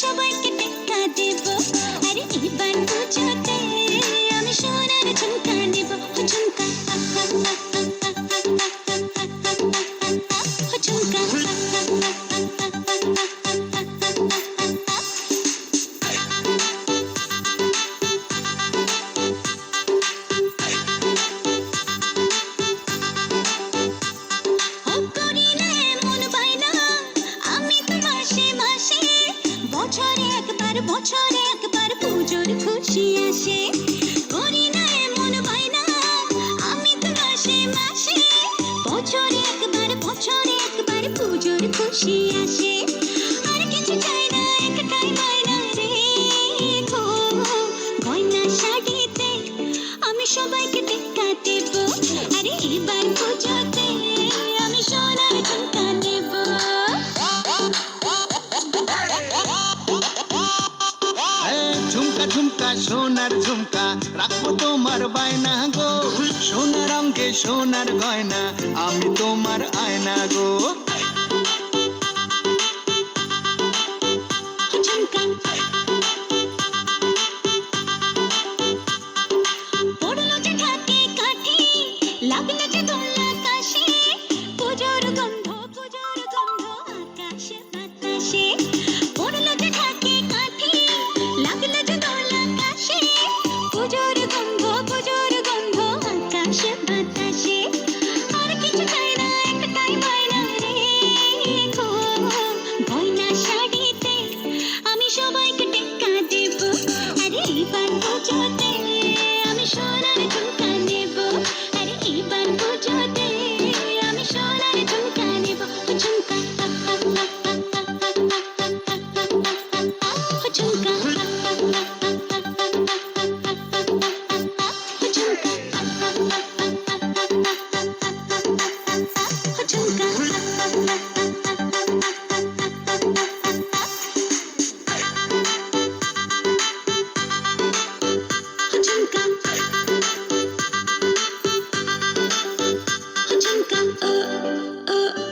সবাইকে টেক্কা দেব। আরে এই বান্ধু বছরে একবার পুজোর খুশি আসে। করিলে মন বাইনা আমি তো মাসে মাসে। বছরে একবার বছরে একবার পুজোর খুশি আসে। আর কিছু চাই না, একটাই বায়না রে। গয়না শাড়িতে আমি সবাইকে টেক্কা সোনার ঝুমকা, রাখব তোমার বায়না গো। সোনার অঙ্গে সোনার গয়না, আমি তোমার আয়না গো। লাগল joined me. Uh. uh, uh.